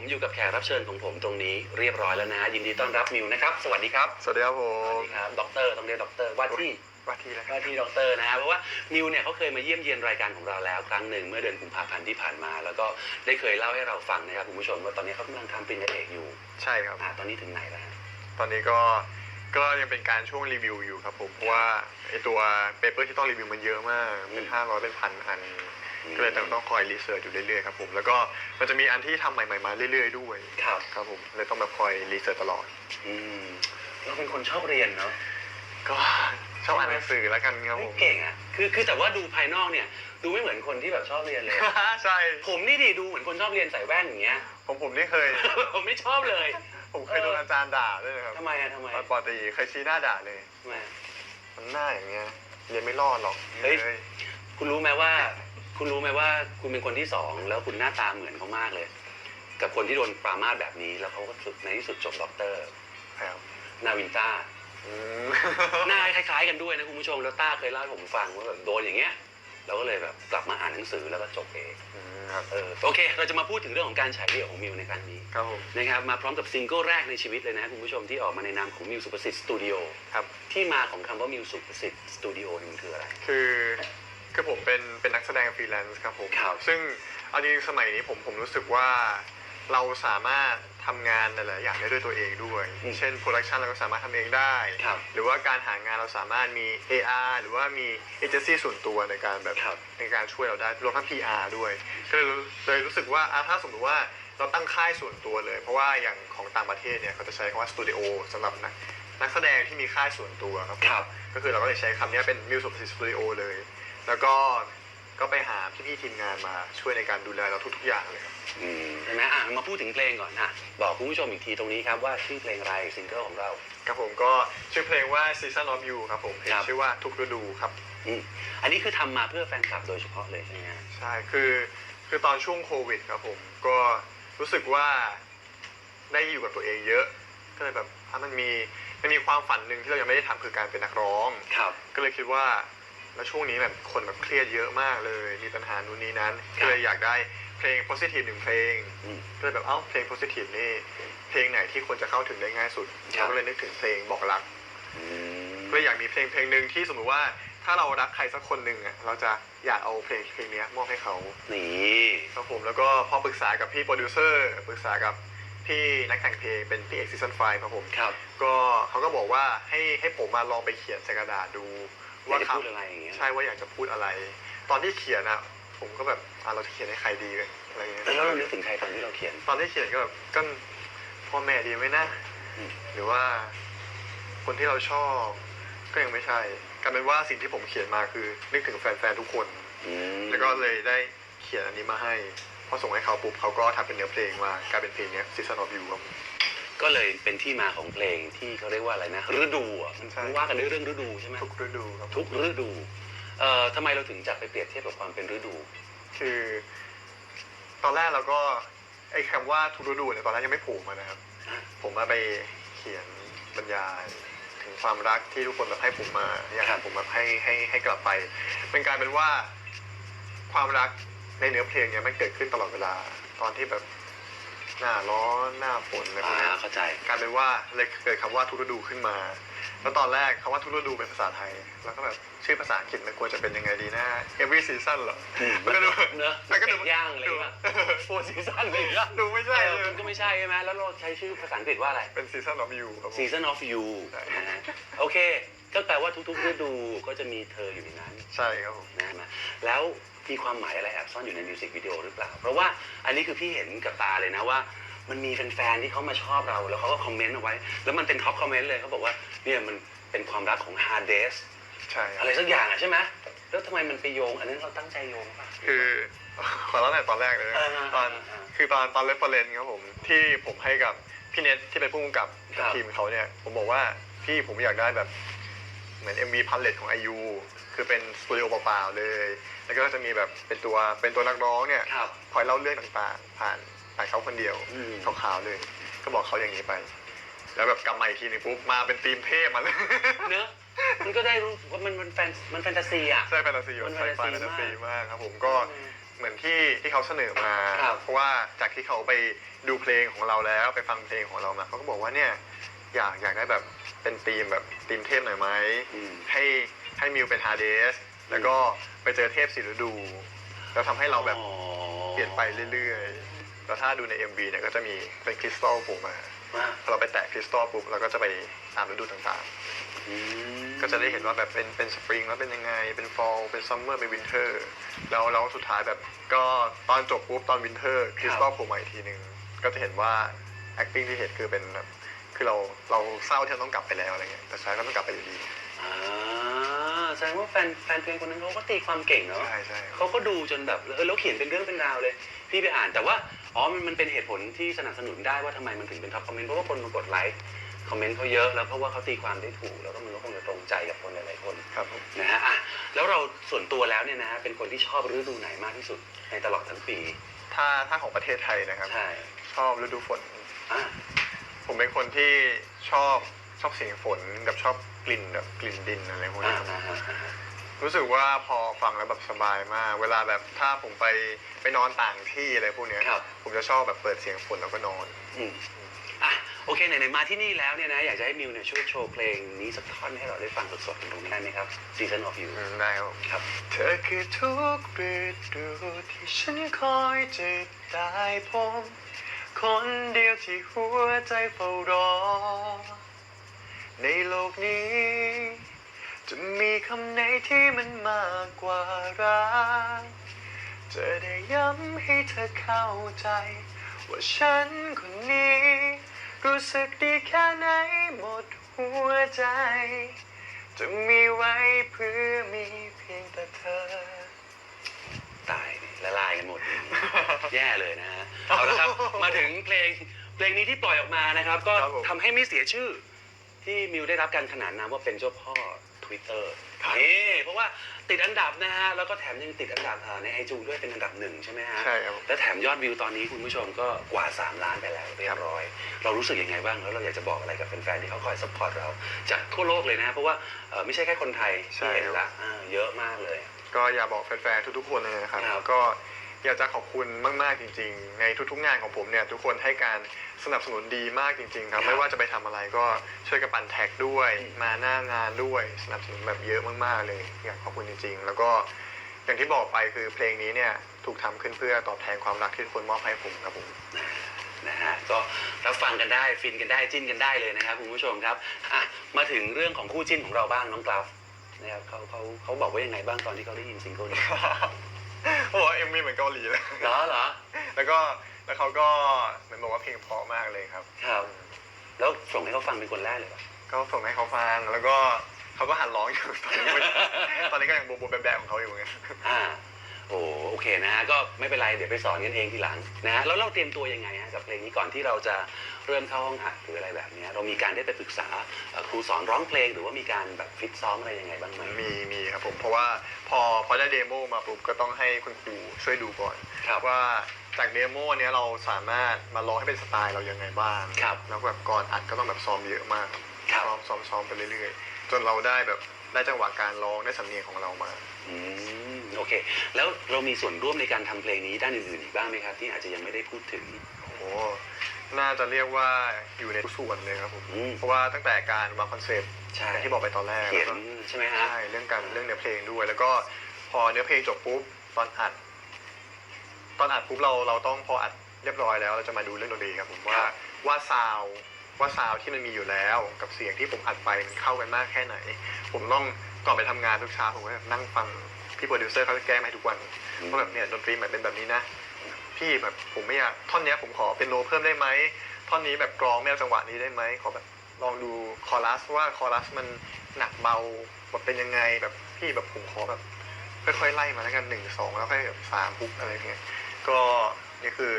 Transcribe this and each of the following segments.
ผมอยู่กับแขกรับเชิญของผมตรงนี้เรียบร้อยแล้วนะฮะยินดีต้อนรับมิวนะครับ สวัสดีครับ สวัสดีครับผสวัสมดีครับด็อกเตอร์ต้องเรียกด็อกเตอร์ว่าที่ว่าที่แล้วว่าที่ด็อกเตอร์นะฮะเพราะว่ามิวเนี่ยเขาเคยมาเยี่ยมเยียนรายการของเราแล้วครั้งหนึ่งเมื่อเดือนกุมภาพันธ์ที่ผ่านมา แล้วก็ได้เคยเล่าให้เราฟังนะครับคุณผู้ชมว่าตอนนี้เขากำลังทำปริญญาเอกอยู่ใช่ครับ อ่าตอนนี้ถึงไหนแล้วฮะตอนนี้ก็ก็ยังเป็นการช่วงรีวิวอยู่ครับผมเพราะว่าไอตัวเปเปอร์ที่ต้องรีวิวมันเยอะมากเป็นห้าร้อยเป็นพันอัน ก็เลยต้องคอยรีเสิร์ชอยู่เรื่อยๆครับผมแล้วก็มันจะมีอันที่ทำใหม่ๆมาเรื่อยๆด้วยครับ ครับผมเลยต้องแบบคอยรีเสิร์ชตลอด อืมเราเป็นคนชอบเรียนเนาะก็ชอบอ่านหนังสือแล้วกันครับเฮ้ผยมเก่งอะคือคือแต่ว่าดูภายนอกเนี่ย ดูไม่เหมือนคนที่แบบชอบเรียนเลยอะใช่ผมนี่ดิดูเหมือนคนชอบเรียนใส่แว่นอย่างเงี้ย ผมผมนี่เคย ผมไม่ชอบเลยผมเคยโดนอาจารย์ด่าด้วยนะครับทำไมอะทำไมตอนปอตรีเคยชี้หน้าด่าเลยทำไมมันหน้าอย่างเงี้ยเรียนไม่รอดหรอกเฮ้ย คุณรู้ไหมว่า คุณรู้ไหมว่าคุณเป็นคนที่สองแล้วคุณหน้าตาเหมือนเขามากเลย กับคนที่โดนปรามาสแบบนี้ แล้วเขาก็สุดในที่สุดจบด็อกเตอร์ครับนาวินต้าอืมหน้าคล้ายๆกันด้วยนะคุณผู้ชมแล้วต้าเคยเล่าให้ผมฟังว่าแบบโดนอย่างเงี้ยเราก็เลยแบบกลับมาอ่านหนังสือแล้วก็จบเองอืมครับเออโอเค เราจะมาพูดถึงเรื่องของการฉายเดี่ยวของมิวในครั้งนี้ครับผมนะครับมาพร้อมกับซิงเกิลแรกในชีวิตเลยนะคุณผู้ชมที่ออกมาในนามของมิวสุประสิทธิ์สตูดิโอครับที่มาของคำว่ามิวสุประสิทธิ์สตูดิโอนี่มันคืออะไร คือ คือผมเป็นเป็นนักแสดงฟรีแลนซ์ครับผมครับ ซึ่งเอาจริงๆสมัยนี้ผมผมรู้สึกว่าเราสามารถทำงานหลายๆอย่างได้ด้วยตัวเองด้วยเช่นโปรดักชันเราก็สามารถทำเองได้ ครับ หรือว่าการหางานเราสามารถมี AR หรือว่ามีเอเจนซี่ส่วนตัวในการแบบ ครับ ในการช่วยเราได้รวมทั้ง PR ด้วยก็เลยรู้เลยรู้สึกว่าอะถ้าสมมติว่าเราตั้งค่ายส่วนตัวเลย เพราะว่าอย่างของต่างประเทศเนี่ยเขาจะใช้คำว่าสตูดิโอสำหรับนักนักแสดงที่มีค่ายส่วนตัวครับ ครับ ก็คือเราก็เลยใช้คำนี้เป็น Music Studio เลย แล้วก็ก็ไปหาพี่ๆทีมงานมาช่วยในการดูแลเราทุกๆอย่างเลยครับ อืมใช่ไหมอะมาพูดถึงเพลงก่อนอะบอกคุณผู้ชมอีกทีตรงนี้ครับว่าชื่อเพลงอะไรซิงเกิลของเรา ครับผมก็ชื่อเพลงว่า Season of You ครับผมเพลงครับ ชื่อว่าทุกฤดูครับ อืมอันนี้คือทำมาเพื่อแฟนคลับโดยเฉพาะเลยใช่ไหมฮะ ใช่ คือ คือตอนช่วงโควิดครับผม ก็รู้สึกว่าได้อยู่กับตัวเองเยอะ ก็เลยแบบถ้ามันมี มันมีความฝันหนึ่งที่เรายังไม่ได้ทำคือการเป็นนักร้อง ครับ ก็เลยคิดว่า แล้วช่วงนี้แบบคนแบบเครียดเยอะมากเลย มีปัญหานู่นนี้นั้นครับก็เลยอยากได้เพลง positive หนึ่งเพลงอืม ก็เลยแบบเอ้าเพลง positive นี่ เพลงไหนที่คนจะเข้าถึงได้ง่ายสุดครับ เราก็เลยนึกถึงเพลงบอกรักอืมก็เลยอยากมีเพลงเพลงหนึ่งที่สมมติว่า ถ้าเรารักใครสักคนหนึ่งอะเราจะอยากเอาเพลงเพลงเนี้ยมอบให้เขา นี่ครับผมแล้วก็พอปรึกษากับพี่โปรดิวเซอร์ปรึกษากับพี่นักแต่งเพลงเป็นพี่เอกซีซันไฟครับผมครับ ก็เขาก็บอกว่าให้ให้ผมมาลองไปเขียนใส่กระดาษดู ว่าว่าจะคพูดอะไรอย่างเงี้ยำใช่ว่าอยากจะพูดอะไร ตอนที่เขียนอะผมก็แบบอะเราจะเขียนให้ใครดีอะไรเงี้ยแล้วเรานึกถึงใครตอนที่เราเขียน ตอนที่เขียนก็แบบก็พ่อแม่ดีไหมนะอืมหรือว่า คนที่เราชอบ ก็ยังไม่ใช่กลายเป็นว่าสิ่งที่ผมเขียนมาคือ นึกถึงแฟนๆทุกคนอืมแล้วก็เลยได้เขียนอันนี้มาให้พอส่งให้เขาปุ๊บเขาก็ทำเป็นเนื้อเพลงมากลายเป็นเพลงเนี้ย Season of You ครับ ก็เลยเป็นที่มาของเพลงที่เขาเรียกว่าอะไรนะฤดูอะมันใช่ ว่ากันด้วยเรื่องฤดูใช่ไหมทุกฤดูครับทุกฤดูเอ่อทำไมเราถึงจับไปเปรียบเทียบกับความเป็นฤดู คือ ตอนแรกเราก็ไอ้คำว่าทุกฤดูเนี่ยตอนแรกยังไม่ผูกมานะครับ ผมมาไปเขียนบรรยาย ถึงความรักที่ทุกคนแบบให้ผมมาอยากครัให้บ ผมแบบให้ให้ให้กลับไปเป็นกลารเป็นว่าความรักในเนื้อเพลงเนี่ยมันเกิดขึ้นตลอดเวลา ตอนที่แบบ หน้าร้อนหน้าฝนอะไรพวกอ่าเนี้ยเข้าใจ กลายเป็นว่าเลยเกิดคำว่าทุกฤดูขึ้นมา แล้วตอนแรกคำว่าทุกฤดูเป็นภาษาไทย แล้วก็แบบชื่อภาษาอังกฤษมันควรจะเป็นยังไงดีนะ every season เหรออืมมันก็ดูเนอะมันก็ดูเป็ดย่างอะไรอย่างเงี้ย โฟร์ซีซั่นเลยอะดูไม่ใช่เอเลอยมันก็ไม่ใช่ใช่ไหมแล้วเราใช้ชื่อภาษาอังกฤษว่าอะไร เป็น season of you ครับผม Season of You ใช่ นะฮะโอเค ก็แปลว่าทุกๆฤดูก็จะมีเธออยู่ในนั้นใช่ครับผม นะมาแล้ว มีความหมายอะไรแอบซ่อนอยู่ในมิวสิกวิดีโอหรือเปล่า เพราะว่าอันนี้คือพี่เห็นกับตาเลยนะว่า มันมีแฟนๆที่เขามาชอบเรา แล้วเขาก็คอมเมนต์เอาไว้ แล้วมันเป็นท็อปคอมเมนต์เลยเขาบอกว่าเนี่ยมันเป็นความรักของ Hard Days ใช่ครัอะบไรสักอย่างอะใช่ไหมแล้วทำไมมันไปโยง อันนั้นเราตั้งใจโยงป่ะ คือขอเล่าแต่ตอนแรกเลยนะอ่าตอนอ่าคือตอนตอนเรฟเฟอร์เรนครับผมที่ผมให้กับพี่เน็ตที่เป็นผู้กำกับครับ ทีมเขาเนี่ยผมบอกว่าพี่ผมอยากได้แบบ เหมือน MV พันเลตของไอยูคือเป็นสตูดิโอเปล่าๆเลย แล้วก็จะมีแบบเป็นตัวเป็นตัวนักร้องเนี่ยครับ คอยเล่าเรื่องต่างๆ ผ่านผ่านเขาคนเดียวอืม ขาวๆเลย ก็บอกเขาอย่างนี้ไป แล้วแบบกลับมาอีกทีนึงปุ๊บมาเป็นธีมเทพมาเลย เนอะมันก็ได้รู้สึกว่ามันมันแฟนมันแฟนตาซีอะ ใช่แฟนตาซีมันใช่ไฟแฟแฟนนตาตาซีซีมากมากครับผมก็อืมเหมือนที่ที่เขาเสนอมา ครับ เพราะว่าจากที่เขาไปดูเพลงของเราแล้วไปฟังเพลงของเรามาเขาก็บอกว่าเนี่ยอยากอยากได้แบบ เป็นธีมแบบธีมเทพหน่อยไหมอืม ให้ให้มิวเป็นฮาเดสแล้วก็ไปเจอเทพสีฤดู แล้วทำให้เราแบบอ๋อเปลี่ยนไปเรื่อยๆ แล้วถ้าดูใน MV เนี่ยก็จะมีเป็นคริสตัลโผล่มาอะพอเราไปแตะคริสตัลปุ๊บเราก็จะไปตามฤดูต่างอืมๆ ก็จะได้เห็นว่าแบบเป็นเป็นสปริงแล้วเป็นยังไงเป็นฟอลเป็นซัมเมอร์เป็นวินเทอร์แล้วแล้วสุดท้ายแบบก็ตอนจบปุ๊บตอนวินเทอร์คริสตัลโผล่มาอีกทีหนึ่งก็จะเห็นว่า acting ที่เห็นคือเป็นแบบ คือเราเราเศร้าที่เราต้องกลับไปแล้วอะไรเงี้ยแต่สุดท้ายก็ต้องกลับไปอยู่ดีอ่าแสดงว่าแฟนแฟนเพลงคนนั้นเขาก็ตีความเก่งเนาะใช่ใช่เขาก็ดูจนแบบเออแล้วเขียนเป็นเรื่องเป็นราวเลย พี่ไปอ่านแต่ว่าอ๋อมันมันเป็นเหตุผลที่สนับสนุนได้ว่าทำไมมันถึงเป็นท็อปคอมเมนต์เพราะว่าคนมากดไลค์คอมเมนต์เขาเยอะแล้วเพราะว่าเขาตีความได้ถูก แล้วก็มันก็คงจะตรงใจกับคนหลายๆคนครับผมนะฮะอะแล้วเราส่วนตัวแล้วเนี่ยนะฮะเป็นคนที่ชอบฤดูไหนมากที่สุดในตลอดทั้งปีถ้าถ้าของประเทศไทยนะครับ ใช่ชอบฤดูฝนอะ ผมเป็นคนที่ชอบชอบเสียงฝนกับชอบกลิ่นแบบกลิ่นดินอะไรพวกอ่านี้ครับอ่าอ่าอ่ารู้สึกว่าพอฟังแล้วแบบสบายมาก เวลาแบบถ้าผมไปไปนอนต่างที่อะไรพวกเนี้ยครับ ผมจะชอบแบบเปิดเสียงฝนแล้วก็นอน อืมอะโอเคไหนๆมาที่นี่แล้วเนี่ยนะอยากจะให้มิวเนี่ยช่วยโชว์เพลงนี้สักท่อนให้เราได้ฟังสดๆกันตรงนี้ได้ไหมครับ Season of You อืมได้ครับ ครับ เธอคือทุกฤดูที่ฉันคอยจะได้พบ คนเดียวที่หัวใจเฝ้ารอ ในโลกนี้ จะมีคำไหนที่มันมากกว่ารักจะได้ย้ำให้เธอเข้าใจ ว่าฉันคนนี้ รู้สึกดีแค่ไหนหมดหัวใจ จะมีไว้เพื่อมีเพียงแต่เธอ ตายดิละลายกันหมด แย่เลยนะฮะ เอาละครับมาถึงเพลงเพลงนี้ที่ปล่อยออกมานะครับ ก็ครับผม ทำให้ไม่เสียชื่อ ที่มิวได้รับการขนานนามว่าเป็นเจ้าพ่อ Twitter นี่เพราะว่าติดอันดับนะฮะแล้วก็แถมยังติดอันดับอ่าในไอจูด้วยเป็นอันดับหนึ่งใช่ไหมฮะใช่ครับและแถมยอดวิวตอนนี้คุณผู้ชมก็กว่า 3 ล้านไปแล้วเรียบร้อย เรารู้สึกยังไงบ้างแล้วเราอยากจะบอกอะไรกับแฟนๆที่เขาคอยซัพพอร์ตเราจากทั่วโลกเลยนะ เพราะว่าเอ่อไม่ใช่แค่คนไทยใช่ที่เห็นละอ่าเยอะมากเลย ก็อยากบอกแฟนๆทุกๆคนเลยนะครับ ครับก็ อยากจะขอบคุณมาก ๆ จริง ๆ ในทุก ๆ งานของผมเนี่ยทุกคนให้การสนับสนุนดีมากจริง ๆ ครับ ไม่ว่าจะไปทำอะไรก็ช่วยกันปั่นแท็กด้วย มาหน้างานด้วยสนับสนุนแบบเยอะมาก ๆ เลย อยากขอบคุณจริง ๆ แล้วก็อย่างที่บอกไปคือเพลงนี้เนี่ยถูกทำขึ้นเพื่อตอบแทนความรักที่ทุกคนมอบให้ผมครับผม นะฮะก็รับฟังกันได้ฟินกันได้จิ้นกันได้เลยนะครับคุณผู้ชมครับอะมาถึงเรื่องของคู่จิ้นของเราบ้างน้องกราฟนะครับเขาเขาเขาบอกว่ายังไงบ้างตอนที่เขาได้ยินซิงเกิลนี้ โอ้เอ็มวีเหมือนเกาหลีเลยเหรอเหรอแล้วก็แล้วเขาก็เหมือนบอกว่าเพลงเพราะมากเลยครับ ครับ แล้วส่งให้เขาฟังเป็นคนแรกเลยปะก็ส่งให้เขาฟังแล้วก็เขาก็หันร้องอยู่ตอนนี้ไม่ตอนนี้ก็ยังโบโบแบบๆของเขาอยู่ไงอ่า โอ้โอเคนะฮะก็ไม่เป็นไรเดี๋ยวไปสอนกันเองทีหลังนะฮะแล้วเราเตรียมตัวยังไงฮะกับเพลงนี้ก่อนที่เราจะเริ่มเข้าห้องอัดหรืออะไรแบบเนี้ยเรามีการได้ไปปรึกษาเอ่อครูสอนร้องเพลง หรือว่ามีการแบบฟิตซ้อมอะไรยังไงบ้างไหม มีมีครับผมเพราะว่าพอพอได้เดโมมาปุ๊บก็ต้องให้คุณครูช่วยดูก่อนครับว่าจากเดโมเนี้ยเราสามารถมาร้องให้เป็นสไตล์เรายังไงบ้างครับแล้วแบบก่อนอัดก็ต้องแบบซ้อมเยอะมากครับ ซ้อมซ้อมซ้อมไปเรื่อยๆ จนเราได้แบบได้จังหวะการร้องได้สำเนียงของเรามา อืม โอเค แล้วเรามีส่วนร่วมในการทำเพลงนี้ด้านอื่นๆอีกบ้างไหมครับ ที่อาจจะยังไม่ได้พูดถึง โอ้โหน่าจะเรียกว่าอยู่ในทุกส่วนเลยครับผมอืมเพราะว่าตั้งแต่การวางคอนเซปต์ใช่ อย่างที่บอกไปตอนแรกเขียนแล้วก็ใช่ไหมฮะ ใช่เรื่องการเรื่องเนื้อเพลงด้วย แล้วก็พอเนื้อเพลงจบปุ๊บตอนอัด ตอนอัดปุ๊บเราเราต้องพออัดเรียบร้อยแล้วเราจะมาดูเรื่องดนตรีครับผมว่าครับ ว่าซาวด์ว่าซาวด์ที่มันมีอยู่แล้ว กับเสียงที่ผมอัดไปมันเข้ากันมากแค่ไหน ผมต้องก่อนไปทำงานทุกเช้าผมก็แบบนั่งฟัง พี่โปรดิวเซอร์เขาจะแก้มาให้ทุกวันว่าแบบเนี่ยดนตรีมันเป็นแบบนี้นะ พี่แบบผมไม่อยากท่อนเนี้ยผมขอเป็นโนเพิ่มได้ไหมท่อนนี้แบบกรองไม่เอาจังหวะนี้ได้ไหมขอแบบลองดูคอรัสว่าคอรัสมันหนักเบาแบบเป็นยังไงแบบพี่แบบผมขอแบบค่อยๆไล่มาแล้วกันหนึ่งสองแล้วค่อยแบบสามปุ๊บอะไรเงี้ยก็นี่คือ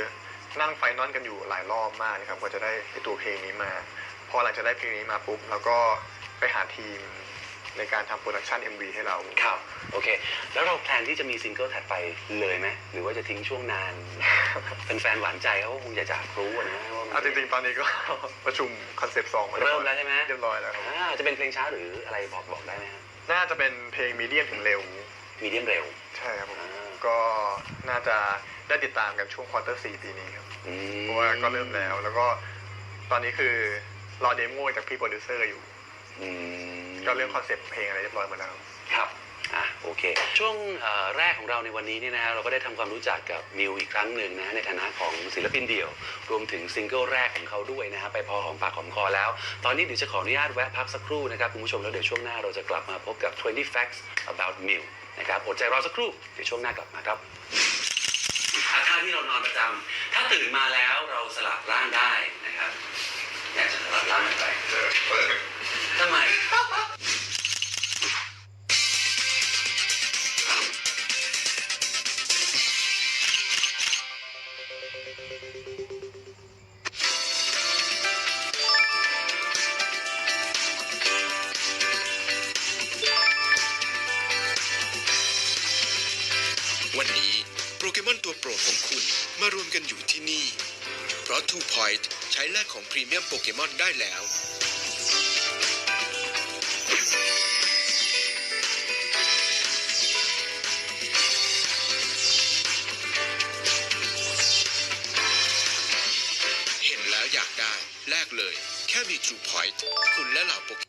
นั่งไฟนอลกันอยู่หลายรอบมากนะครับกว่าจะได้ไอ้ตัวเพลงนี้มา พอหลังจากได้เพลงนี้มาปุ๊บแล้วก็ไปหาทีม ในการทำโปรดักชัน MV ให้เรา ครับ โอเค แล้วเราแพลนที่จะมีซิงเกิลถัดไปเลยไหมหรือว่าจะทิ้งช่วงนานเป็นแฟนๆหวานใจเขาก็คงอยากจะรู้อะนะว่ามันเอาจริงๆ ตอนนี้ก็ ประชุมคอนเซปต์สองเริ่มแล้วใช่ไหมเรียบร้อยแล้วครับ อ่าจะเป็นเพลงช้าหรืออะไรบอกบอกได้ไหมฮะน่าจะเป็นเพลงมีเดียมถึงเร็ว มีเดียมเร็ว ใช่ครับผม อ่า ก็น่าจะได้ติดตามกันช่วงควอเตอร์สี่ปีนี้ครับ อืมเพราะว่าก็เริ่มแล้ว แล้วก็ตอนนี้คือรอเดโมจากพี่โปรดิวเซอร์อยู่ อืมก็เรื่องคอนเซปต์เพลงอะไรเรียบร้อยหมดแล้วครับอะโอเค ช่วงเอ่อแรกของเราในวันนี้เนี่ยนะฮะเราก็ได้ทำความรู้จักกับมิวอีกครั้งหนึ่งนะฮะในฐานะของศิลปินเดี่ยว รวมถึงซิงเกิลแรกของเขาด้วยนะฮะไปพอหอมปากหอมคอแล้ว ตอนนี้เดี๋ยวจะขออนุญาตแวะพักสักครู่นะครับคุณผู้ชมแล้วเดี๋ยวช่วงหน้าเราจะกลับมาพบกับ 20 facts about Miu นะครับอดใจรอสักครู่เดี๋ยวช่วงหน้ากลับมาครับท่าที่เรานอนประจำถ้าตื่นมาแล้วเราสลับร่างได้นะครับอยากจะสลับร่างไป ทำไมวันนี้โปเกมอนตัวโปรดของคุณมารวมกันอยู่ที่นี่ เพราะ Two Point ใช้แลกของพรีเมียมโปเกมอนได้แล้ว แค่มี True Point คุณและเหล่าโปเก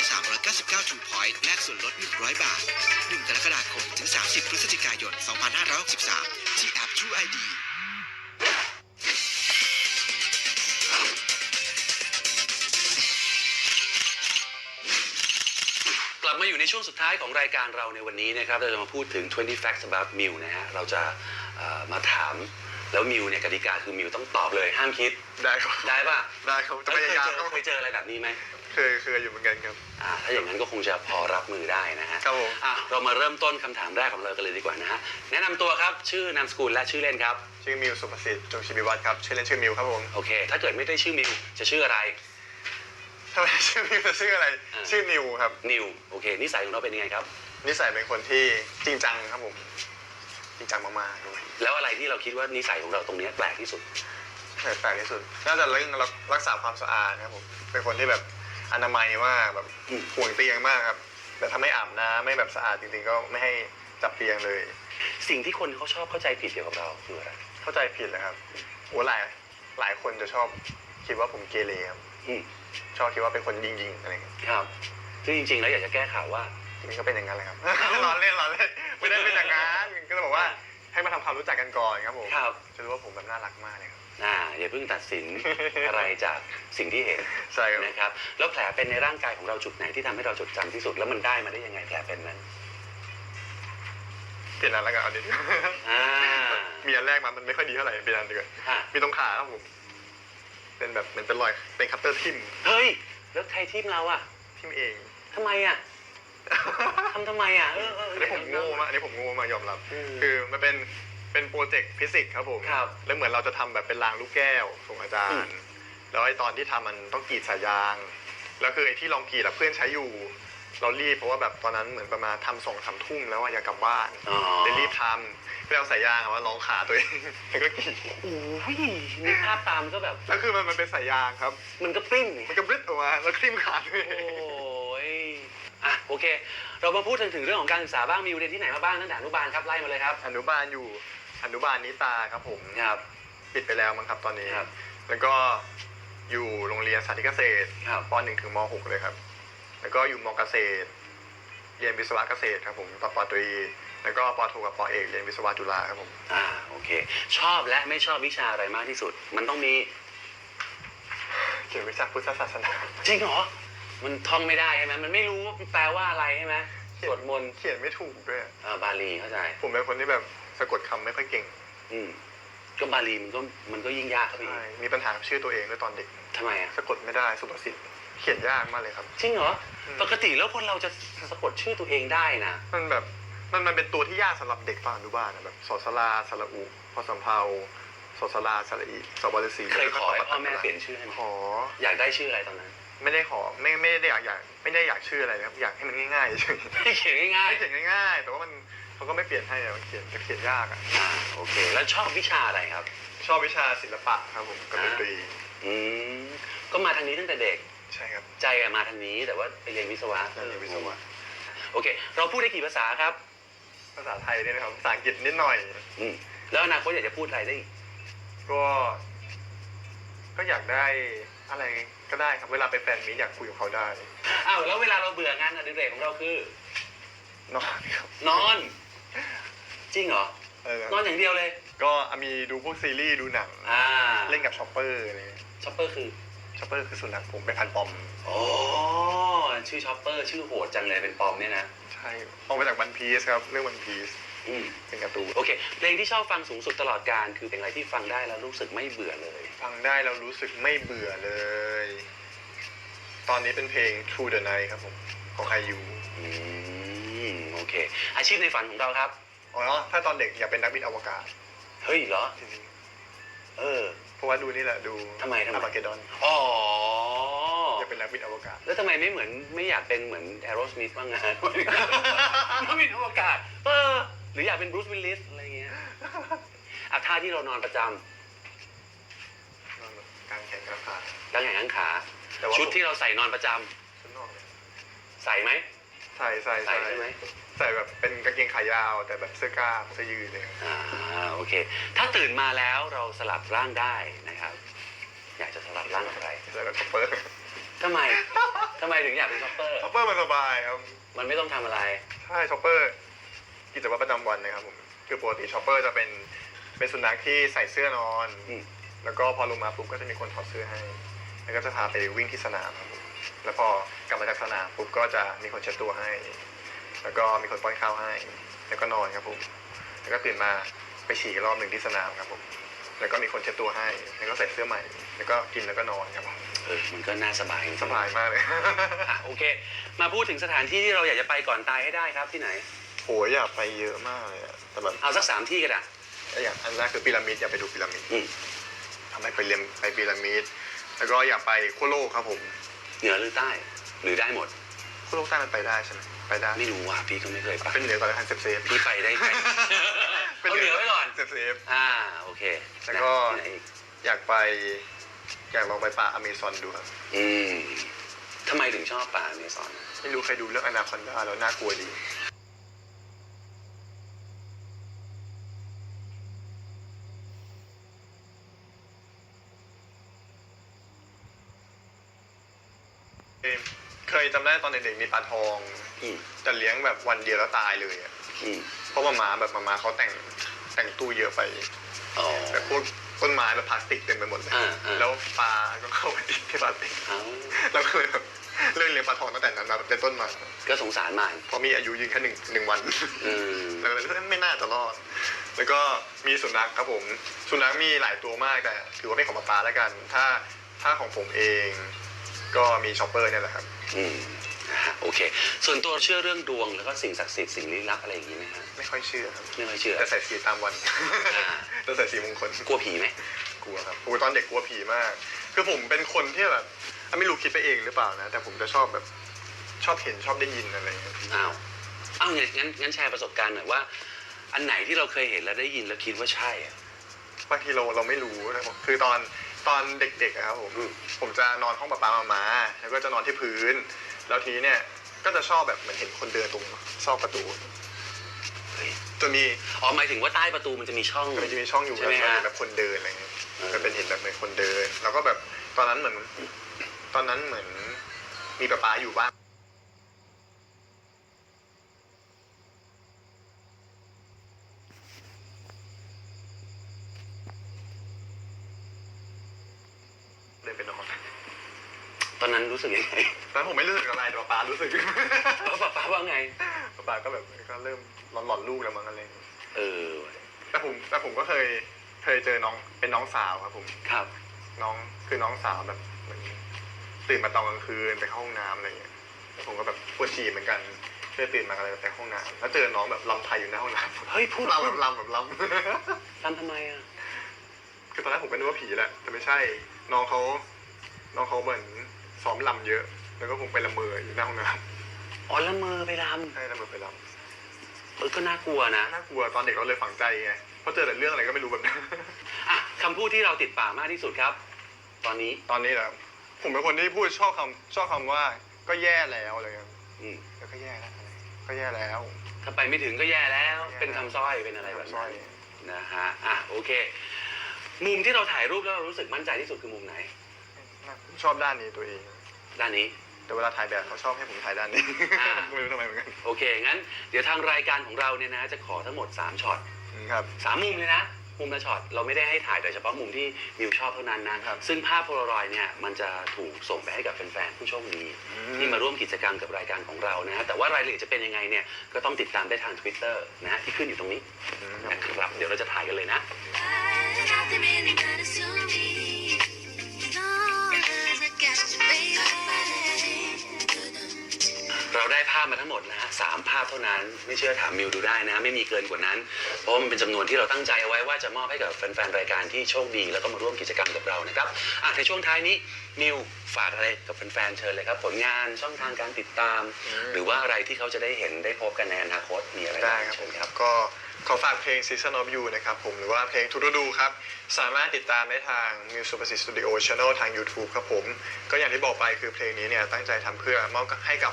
25%หรือใช้399 True Point แลกส่วนลด 100 บาท 1 กรกฎาคม ถึง 30 พฤศจิกายน 2563 ที่แอป True ID กลับมาอยู่ในช่วงสุดท้ายของรายการเราในวันนี้นะครับ เราจะมาพูดถึง 20 facts about Miu นะฮะ เราจะเอ่อมาถามแล้วมิวเนี่ยกติกาคือมิวต้องตอบเลยห้ามคิดได้ครับได้ป่ะได้ครับจะเคพยยายามเจอเคยเจออะไรแบบนี้ไหม เคยเคยอยู่เหมือนกันครับ อ่าถ้าอย่างนั้นก็คงจะพอรับมือได้นะฮะครับผม อะเรามาเริ่มต้นคำถามแรกของเรากันเลยดีกว่านะฮะแนะนำตัวครับชื่อนามสกุลและชื่อเล่นครับชื่อมิวสุภสิทธิ์จงชีวิวัฒน์ครับชื่อเล่นชื่อมิวครับผมโอเค ถ้าเกิดไม่ได้ชื่อมิวจะชื่ออะไร ทำไมชื่อมิวจะชื่ออะไร อ่า ชื่อนิวครับ นิวโอเค นิสัยของเราเป็นยังไงครับ นิสัยเป็นคนที่จริงจังครับผม จริงจังมากๆด้วยแล้วอะไรที่เราคิดว่านิสัยของเราตรงเนี้ยแปลกที่สุดแปลกที่สุด น่าจะเรื่องรักษาความสะอาดครับผม เป็นคนที่แบบ อนามัยมากแบบอืมห่วงเตียงมากครับแต่ถ้าไม่อาบน้ำไม่แบบสะอาดจริงๆก็ไม่ให้จับเตียงเลย สิ่งที่คนเขาชอบเข้าใจผิดเกี่ยวกับเราคืออะไรเข้าใจผิดเลยครับโอ้หลายหลายคนจะชอบคิดว่าผมเกเรครับอืมชอบคิดว่าเป็นคนยิงๆอะไรเงี้ยครับซึ่งจริงๆ แล้วอยากจะแก้ข่าวว่า จริงๆก็เป็นอย่างนั้นแหละครับ ล้อเล่นล้อเล่นไม่ได้เป็นอย่างนั้นก็เลยบอกว่าให้มาทำความรู้จักกันก่อนครับผมครับ จะรู้ว่าผมแบบน่ารักมากเลยครับ อ่าอย่าเพิ่งตัดสิน อะไรจากสิ่งที่เห็นใช่ครับ นะครับ แล้วแผลเป็นในร่างกายของเราจุดไหนที่ทำให้เราจดจำที่สุดแล้วมันได้มาได้ยังไงแผลเป็นนั้นเปลี่ยนอันแล้วกันเอาดิ อ่ามีอันแรกมา มันไม่ค่อยดีเท่าไหร่ เปลี่ยนอันดีกว่าอะมีตรงขาครับผม เป็นแบบเหมือนเป็นรอย เป็นคัตเตอร์ทิ่มเฮ้ยแล้วใครทีมเราอะทิ่มเองทำไมอะทำทำไมอะเออเอออันนี้ผมโง่มากอันนี้ผมโง่มากยอมรับ อืม คือมันเป็น เป็นโปรเจกต์ฟิสิกส์ครับผม ครับแล้วเหมือนเราจะทำแบบเป็นรางลูกแก้วส่งอาจารอืย์มแล้วไอ้ตอนที่ทำมันต้องกรีดสายยาง แล้วคือไอ้ที่ลองกรีดอะเพื่อนใช้อยู่ เรารีบเพราะว่าแบบตอนนั้นเหมือนประมาณทำสองสามทุ่มแล้วอะอยากกลับบ้านอ๋อ เลยรีบทำก็เลยเอาสายยางอะมาลองขาตัวเอง แล้วก็กรีดโอ้ยนึกภาพตามก็แบบ แล้วคือมันมันเป็นสายยางครับ มันก็ปริ้นมันก็บริดออกมาแล้วคลิมขาตัวเอโอ้งยอะโอเค เรามาพูดถึงถึงเรื่องของการศึกษาบ้างมีเรียนที่ไหนมาบ้างตั้งแต่อนุบาลครับไล่มาเลยครับ อนุบาลอยู่ อนุบาลนิตาครับผมครับ ปิดไปแล้วมั้งครับตอนนี้ครับ แล้วก็อยู่โรงเรียนสาธิตเกษตรครับป .1 ถึงม .6 เลยครับ แล้วก็อยู่มเกษตร เรียนวิศวะเกษตรครับผมต่อปอตรีแล้วก็ปอโทกับปอเอกเรียนวิศวะจุฬาครับผมอ่าโอเค ชอบและไม่ชอบวิชาอะไรมากที่สุด มันต้องมีเกี่ยวกับวิชาพุทธศาสนาจริงเหรอมันท่องไม่ได้ใช่ไหมมันไม่รู้ว่าแปลว่าอะไรใช่ไหมสวดมนต์เขียนไม่ถูกด้วยอ่าบาลีเข้าใจ ผมเป็นคนที่แบบ สะกดคำไม่ค่อยเก่งอืมก็บาลีมันก็มันก็ยิ่งยากเข้าไปอีใช่กมีปัญหากับชื่อตัวเองด้วยตอนเด็ก ทำไมอะ สะกดไม่ได้สุภาษิตเขียนยากมากเลยครับ จริงเหรอ อืม ปกติแล้วคนเราจะสะกดชื่อตัวเองได้นะ มันแบบมันมันเป็นตัวที่ยากสำหรับเด็กตอนอนุบาลอะแบบสอสลาสระอุพอสำเพาสอสลาสระอีสอบอลสีเคยขอให้พ่อแม่เปลี่ยนชื่อให้ไหมขออยากได้ชื่ออะไรตอนนั้นไม่ได้ขอไม่ไม่ได้อยากอยากไม่ได้อยากชื่ออะไรนะครับอยากให้มันง่ายๆเฉยให้เขียนง่ายให้เขียนง่ายๆ แต่ว่ามัน เขาก็ไม่เปลี่ยนให้อะมันเขียนจะเขียนยากอะๆอ่าโอเค แล้วชอบวิชาอะไรครับ ชอบวิชาศิลปะครับผมกับดนตรีอืมก็มาทางนี้ตั้งแต่เด็กใช่ครับใจอะมาทางนี้แต่ว่าไปเรียนวิศวะใช่เรียนวิศวะโอเค เราพูดได้กี่ภาษาครับภาษาไทยเนี่ยนะครับภาษาอังกฤษนิดหน่อย อืมแล้วอนาคตอยากจะพูดอะไรได้อีกก็ ก็อยากได้อะไรก็ได้ครับ เวลาไปแฟนมีตอยากคุยกับเขาได้อ้าวแล้วเวลาเราเบื่องานอดิเรกของเราคือ นอนครับ นอน จริงเหรอ เออนอนอย่างเดียวเลย ก็มีดูพวกซีรีส์ดูหนัง อ่าเล่นกับช็อปเปอร์อะไรเงี้ยช็อปเปอร์คือ ช็อปเปอร์คือสุนัขผมเป็นพันธุ์ปอมอ๋อชื่อช็อปเปอร์ชื่อโหดจังเลยเป็นปอมเนี่ยนะ ใช่ออกมาจากวันพีซครับเรื่องวันพีซอืม เป็นการ์ตูนโอเค เพลงที่ชอบฟังสูงสุดตลอดการ คือเพลงอะไรที่ฟังได้แล้วรู้สึกไม่เบื่อเลย ฟังได้แล้วรู้สึกไม่เบื่อเลย ตอนนี้เป็นเพลง True the Night ครับผมของไอยูอืม โอเค อาชีพในฝันของเราครับ อ๋อถ้าตอนเด็กอยากเป็นนักบินอวกาศเฮ้ยเหรอ จริงเออ ๆเพราะว่าดูนี่แหละดูทำไมทำไม อาร์เกดอนอ๋อ อยากเป็นนักบินอวกาศ แล้วทำไมไม่เหมือนไม่อยากเป็นเหมือนแอโรสมิธบ้างงานนักบินอวกาศเออหรืออยากเป็นบรูซวิลลิสอะไรเงี้ยอะท่าที่เรานอนประจำนอนแบบกลางแขนกลางขาตั้งแขนข้างขาแต่ว่า ชุดที่เราใส่นอนประจำชุดนอนเนี่ยใส่ไหม ใส่ใส่ใส่ใช่ไหม ใส่แบบเป็นกางเกงขายาว แต่แบบเสื้อกล้ามเสื้อยืดเลยอ่าโอเค ถ้าตื่นมาแล้วเราสลับร่างได้นะครับ อยากจะสลับร่างกับใครใส่แบบช็อปเปอร์ทำไมทำไมถึงอยากเป็นช็อปเปอร์ ช็อปเปอร์มันสบายครับมันไม่ต้องทำอะไร ใช่ช็อปเปอร์กิจวัตรประจำวันนะครับผมคือปกติช็อปเปอร์จะเป็นเป็นสุนัขที่ใส่เสื้อนอน อืม แล้วก็พอลงมาปุ๊บก็จะมีคนถอดเสื้อให้ แล้วก็จะพาไปวิ่งที่สนามครับผมแล้วพอกลับมาจากสนามปุ๊บก็จะมีคนเช็ดตัวให้ แล้วก็มีคนป้อนข้าวให้ แล้วก็นอนครับผม แล้วก็ตื่นมาไปฉี่รอบหนึ่งที่สนามครับผม แล้วก็มีคนเช็ดตัวให้ แล้วก็ใส่เสื้อใหม่ แล้วก็กินแล้วก็นอนครับผมเออมันก็น่าสบายจริงๆสบายมากเลย อะโอเค มาพูดถึงสถานที่ที่เราอยากจะไปก่อนตายให้ได้ครับที่ไหนโหอยากไปเยอะมากเลยอะแต่แบบเอาสักสามที่ก็ได้ อย่างอันแรกคือพีระมิดอยากไปดูพีระมิดอืม ทำให้ไปเรียนไปพีระมิด แล้วก็อยากไปขั้วโลกครับผมเหนือหรือใต้ หรือได้หมด ขั้วโลกใต้มันไปได้ใช่ไหม ไปได้ ไม่รู้ว่ะพี่ก็ไม่เคยไปเป็นเหนือก่อนแล้วกันเซฟเซฟพี่ไปได้ไปเอาเหนือไว้ก่อน เซฟเซฟ อ่าโอเคแล้วก็ที่ไหนอีกอยากไป อยากลองไปป่าอเมซอนดูครับ อืมทำไมถึงชอบป่าอเมซอน ไม่รู้ใครดูเรื่องอนาคอนดาแล้วน่ากลัวดี เค ยจำได้ตอนเด็กๆมีปลาทองอืมจะเลี้ยงแบบวันเดียวแล้วตายเลยอะอืมเพราะมามาแบบมามาเขาแต่งแต่งตู้เยอะไปอ๋อ แบบพวกต้นไม้แบบพลาสติกเต็มไปหมดเลยอ่าอ่า แล้วปลาก็เข้าไปติดที่พลาสติกเอาแล้วก็เลยแบบเลิกเลี้ยงปลาทองตั้งแต่นั้นมาเป็นต้นมาก็สงสารมันเพราะมีอายุยืนแค่หนึ่งหนึ่งวัน อืมแล้วก็เลยไม่น่าจะรอด แล้วก็มีสุนัขครับผม สุนัขมีหลายตัวมากแต่ถือว่าเป็นของป๊าป๊าแล้วกัน ถ้าถ้าของผมเอง ก็มีช็อปเปอร์เนี่ยแหละครับ อืมนะฮะโอเค ส่วนตัวเชื่อเรื่องดวงแล้วก็สิ่งศักดิ์สิทธิ์สิ่งลี้ลับอะไรอย่างนี้ไหมฮะไม่ค่อยเชื่อครับ ไม่ค่อยเชื่อแต่ใส่สีตามวันอ่าแต่ใส่สีมงคลกลัวผีไหมกลัวครับโอ้ยตอนเด็กกลัวผีมาก คือผมเป็นคนที่แบบอะไม่รู้คิดไปเองหรือเปล่านะ แต่ผมจะชอบแบบชอบเห็นชอบได้ยินอะไรอย่างเงี้ยอ้าวอ้าวงั้นงั้นงั้นแชร์ประสบการณ์หน่อยว่า อันไหนที่เราเคยเห็นแล้วได้ยินแล้วคิดว่าใช่อะ บางทีเราเราไม่รู้นะผมคือตอน ตอนเด็กๆอะครับผมอืม ผมจะนอนห้องป๊าป๊ามามาแล้วก็จะนอนที่พื้น แล้วทีนี้เนี่ยก็จะชอบแบบเหมือนเห็นคนเดินตรงซอกประตูเฮ้ยจะมีอ๋อหมายถึงว่าใต้ประตูมันจะมีช่อง มันจะมีช่องอยู่ใช่ไหมแล้วก็ฮะเห็นแบบคนเดินอะไรเงี้ยเออก็เป็นเห็นแบบเหมือนคนเดิน แล้วก็แบบตอนนั้นเหมือน ตอนนั้นเหมือนมีป้าป๊าอยู่บ้าน เดินไปนอน ตอนนั้น รู้สึกยังไงตอนนั้นผมไม่รู้สึกอะไรแต่ป้าป๊ารู้สึกแล้วป้าป้าว่าไงป้าป๊าก็แบบก็เริ่มหลอนๆลูกแล้วมั้งอะไรเงี้ยเออแต่ผมแต่ผมก็เคยเคยเจอน้องเป็นน้องสาวครับผม ครับ น้องคือน้องสาวแบบเหมือนตื่นมาตอนกลางคืนไปเข้าห้องน้ำอะไรเงี้ยแล้วผมก็แบบปวดฉี่เหมือนกันก็เลยตื่นมาอะไรไปห้องน้ำแล้วเจอน้องแบบลำไทยอยู่หน้าห้องน้ำเฮ้ยพูดลำแบบลำแบบลำ ทำทำไมอะ คือตอนแรกผมก็นึกว่าผีแหละแต่ไม่ใช่ น้องเขาน้องเขาเหมือน ซ้อมลำเยอะ แล้วก็ผมไปละเมออยู่หน้าห้องน้อ๋อละเมอไปรำใช่ละเมอไปลำเออก็น่ากลัวนะำน่ากลัวตอนเด็กเราเลยฝังใจไงเพราะเจอแต่เรื่องอะไรก็ไม่รู้แบบนั้น อะคำพูดที่เราติดปากมากที่สุดครับ ตอนนี้ตอนนี้แหละผมเป็นคนที่พูดชอบคำชอบคำว่าก็แย่แล้วอะไรเงี้ยอืมแล้วก็แย่แล้วอะไรก็แย่แล้ว ถ้าไปไม่ถึงก็แย่แล้วแย่เป็นคำสร้อยเป็นอะไรแบบสร้นั้อนยนะฮะอะโอเค มุมที่เราถ่ายรูปแล้วเรารู้สึกมั่นใจที่สุดคือมุมไหน ผมชอบด้านนี้ตัวเอง ด้านนี้ แต่เวลาถ่ายแบบเขาชอบให้ผมถ่ายด้านนี้อ่า ไม่รู้ทำไมเหมือนกันโอเค งั้น เดี๋ยวทางรายการของเราเนี่ยนะ จะขอทั้งหมด 3ช็อต ครับ สามมุมเลยนะ มุมละช็อตเราไม่ได้ให้ถ่ายโดยเฉพาะมุมที่มิวชอบเท่านั้นนะครับซึ่งภาพโพลารอยด์เนี่ยมันจะถูกส่งไปให้กับแฟนๆผู้โชคดีที่มาร่วมกิจกรรมกับรายการของเรานะฮะแต่ว่ารายละเอียดจะเป็นยังไงเนี่ยก็ต้องติดตามได้ทาง Twitter นะฮะที่ขึ้นอยู่ตรงนี้อืมนะครับเดี๋ยวเราจะถ่ายกันเลยนะ Nothing really matters to me. As เราได้ภาพมาทั้งหมดนะฮะสามภาพเท่านั้นไม่เชื่อถามมิวดูได้นะ ไม่มีเกินกว่านั้น เพราะว่ามันเป็นจำนวนที่เราตั้งใจเอาไว้ว่าจะมอบให้กับแฟนๆรายการที่โชคดี แล้วก็มาร่วมกิจกรรมกับเรานะครับอะในช่วงท้ายนี้มิวฝากอะไรกับแฟนๆเชิญเลยครับ ผลงานช่องทางการติดตาม หรือว่าอะไรที่เขาจะได้เห็นได้พบกันในอนาคตมีอะไรได้บ้างครับผเชิมญ ครับก็ ขอฝากเพลง Season of You นะครับผมหรือว่าเพลงทุกฤดูครับ สามารถติดตามได้ทาง Music Super Studio Channel ทาง YouTube ครับผม ก็อย่างที่บอกไปคือเพลงนี้เนี่ยตั้งใจทำเพื่อมอบให้กับ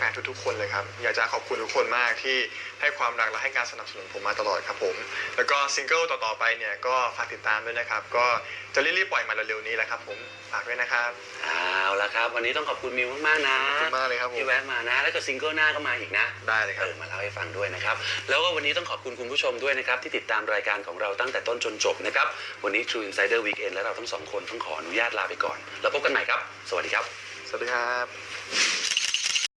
ฟนๆทุกๆคนเลยครับ อยากจะขอบคุณทุกคนมากที่ให้ความรักและให้การสนับสนุนผมมาตลอดครับผม แล้วก็ซิงเกิลต่อๆไปเนี่ยก็ฝากติดตามด้วยนะครับ ก็จะรีบๆปล่อยมาเร็วๆนี้แหละครับผม ฝากด้วยนะครับ เอาละครับ วันนี้ต้องขอบคุณมิวมากๆนะขอบคุณมากเลยครับผม ที่แวะมานะ แล้วก็ซิงเกิลหน้าก็มาอีกนะ ได้เลยคเอรับอมาเล่าให้ฟังด้วยนะครับ แล้วก็วันนี้ต้องขอบคุณคุณผู้ชมด้วยนะครับ ที่ติดตามรายการของเราตั้งแต่ต้นจนจบนะครับ วันนี้ True Insider Weekend และเราทั้งสองคนต้องขออนุญาตลาไปก่อน แล้วพบกันใหม่ครับ สวัสดีครับ สวัสดีครับ